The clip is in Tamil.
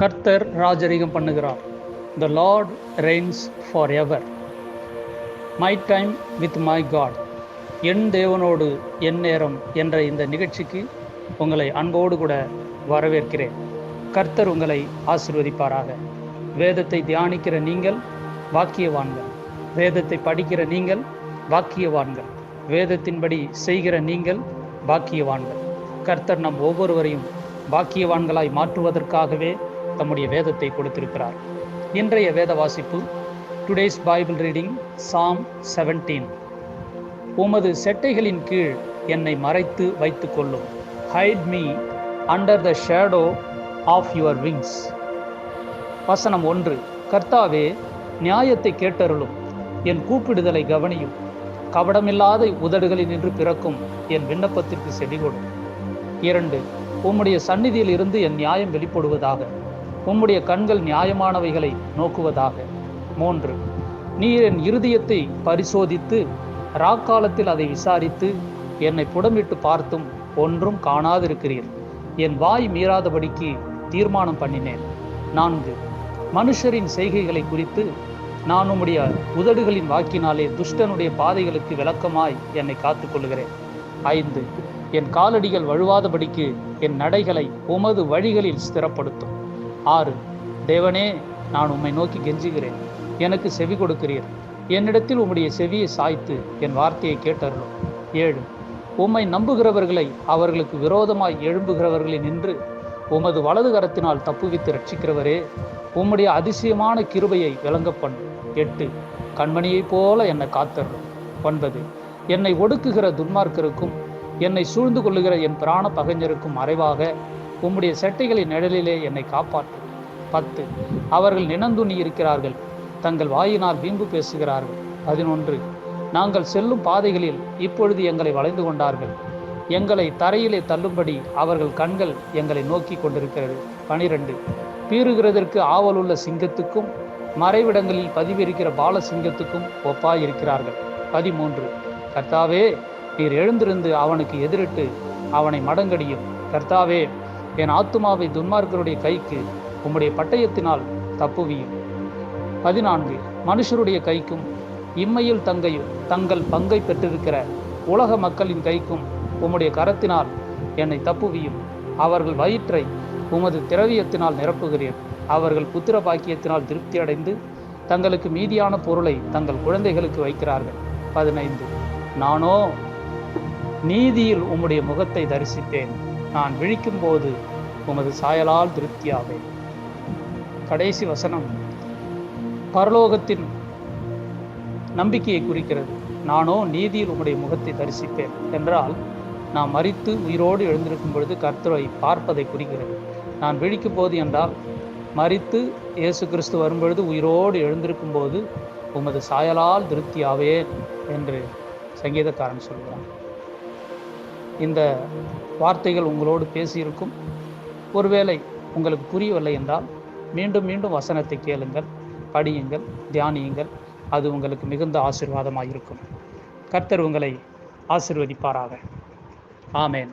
கர்த்தர் ராஜரிகம் பண்ணுகிறார். The lord reigns forever my time with my God என் தேவனோடு என் நேரம் என்ற இந்த நிகழ்ச்சிக்கு உங்களை அன்போடு கூட வரவேற்கிறேன். கர்த்தர் உங்களை ஆசிர்வதிப்பாராக. வேதத்தை தியானிக்கிற நீங்கள் வாக்கியவான்கள். வேதத்தை படிக்கிற நீங்கள் வாக்கியவான்கள். வேதத்தின்படி செய்கிற நீங்கள் பாக்கியவான்கள் கர்த்தர் நம் ஒவ்வொருவரையும் பாக்கியவான்களாய் மாற்றுவதற்காகவே தம்முடைய வேதத்தை கொடுத்திருக்கிறார். இன்றைய வேத வாசிப்பு today's Bible reading psalm seventeen உமது செட்டைகளின் கீழ் என்னை மறைத்து வைத்து கொள்ளும் hide me under the shadow of your wings வசனம் ஒன்று. கர்த்தாவே நியாயத்தை கேட்டருளும். என் கூப்பிடுதலை கவனியும். கபடமில்லாத உதடுகளில் நின்று பிறக்கும் என் விண்ணப்பத்திற்கு செடிகொடும் இரண்டு. உம்முடைய சந்நிதியில் இருந்து என் நியாயம் வெளிப்படுவதாக. உம்முடைய கண்கள் நியாயமானவைகளை நோக்குவதாக. மூன்று நீர் என் இருதயத்தை பரிசோதித்து ராக்காலத்தில் அதை விசாரித்து என்னை புடமிட்டு பார்த்தும் ஒன்றும் காணாதிருக்கிறீர். என் வாய் மீறாதபடிக்கு தீர்மானம் பண்ணினேன். நான்கு மனுஷரின் செய்கைகளை குறித்து நான் உம்முடைய உதடுகளின் வாக்கினாலே துஷ்டனுடைய பாதைகளுக்கு விளக்கமாய் என்னை காத்துக்கொள்கிறேன் ஐந்து என் காலடிகள் வழுவாதபடிக்கு என் நடைகளை உமது வழிகளில் ஸ்திரப்படுத்தும். ஆறு. தேவனே நான் உம்மை நோக்கி கெஞ்சுகிறேன். எனக்கு செவி கொடுக்கிறீர். என்னிடத்தில் உம்முடைய செவியை சாய்த்து என் வார்த்தையை கேட்டருளும். ஏழு. உம்மை நம்புகிறவர்களை அவர்களுக்கு விரோதமாய் எழும்புகிறவர்களை நின்று உமது வலது கரத்தினால் தப்புவித்து ரட்சிக்கிறவரே உம்முடைய அதிசயமான கிருபையை விளங்க பண்ணு எட்டு. கண்மணியைப் போல என்னை காத்தருளும். ஒன்பது. என்னை ஒடுக்குகிற துன்மார்க்கருக்கும் என்னை சூழ்ந்து கொள்ளுகிற என் பிராண பகைஞருக்கும் மறைவாக உம்முடைய செட்டைகளின் நிழலிலே என்னை காப்பாற்று. பத்து அவர்கள் நினந்துணி இருக்கிறார்கள். தங்கள் வாயினால் வீம்பு பேசுகிறார்கள். பதினொன்று நாங்கள் செல்லும் பாதைகளில் இப்பொழுது எங்களை வளைந்து கொண்டார்கள். எங்களை தரையிலே தள்ளும்படி அவர்கள் கண்கள் எங்களை நோக்கி கொண்டிருக்கிறது. பனிரெண்டு பீறுகிறதற்கு ஆவலுள்ள சிங்கத்துக்கும் மறைவிடங்களில் பதிவிருக்கிற பால சிங்கத்துக்கும் ஒப்பாய் இருக்கிறார்கள் பதிமூன்று கர்த்தாவே நீர் எழுந்திருந்து அவனுக்கு எதிரிட்டு அவனை மடங்கடியும். கர்த்தாவே என் ஆத்துமாவை துன்மார்க்கருடைய கைக்கு உம்முடைய பட்டயத்தினால் தப்புவியும். பதினான்கு. மனுஷருடைய கைக்கும் இம்மையில் தங்கையும் தங்கள் பங்கை பெற்றிருக்கிற உலக மக்களின் கைக்கும் உம்முடைய கரத்தினால் என்னை தப்புவியும். அவர்கள் வயிற்றை உமது திரவியத்தினால் நிரப்புகிறீர் அவர்கள் புத்திர பாக்கியத்தினால் திருப்தி அடைந்து தங்களுக்கு மீதியான பொருளை தங்கள் குழந்தைகளுக்கு வைக்கிறார்கள். பதினைந்து. நானோ நீதியில் உம்முடைய முகத்தை தரிசித்தேன் நான் விழிக்கும் போது உமது சாயலால் திருப்தியாவேன். கடைசி வசனம் பரலோகத்தின் நம்பிக்கையை குறிக்கிறது. நானோ நீதியில் உம்முடைய முகத்தை தரிசிப்பேன் என்றால் நாம் மறித்து உயிரோடு எழுந்திருக்கும் பொழுது கர்த்தரை பார்ப்பதை குறிக்கிறது. நான் விழிக்கும் போது என்றால் மறித்து இயேசு கிறிஸ்து வரும்பொழுது உயிரோடு எழுந்திருக்கும் போது உமது சாயலால் திருப்தியாவேன் என்று சங்கீதக்காரன் சொல்கிறான். இந்த வார்த்தைகள் உங்களோடு பேசியிருக்கும். ஒருவேளை உங்களுக்கு புரியவில்லை என்றால் மீண்டும் மீண்டும் வசனத்தை கேளுங்கள் படியுங்கள் தியானியுங்கள். அது உங்களுக்கு மிகுந்த ஆசிர்வாதமாக இருக்கும் கர்த்தர் உங்களை ஆசிர்வதிப்பாராக. ஆமேன்.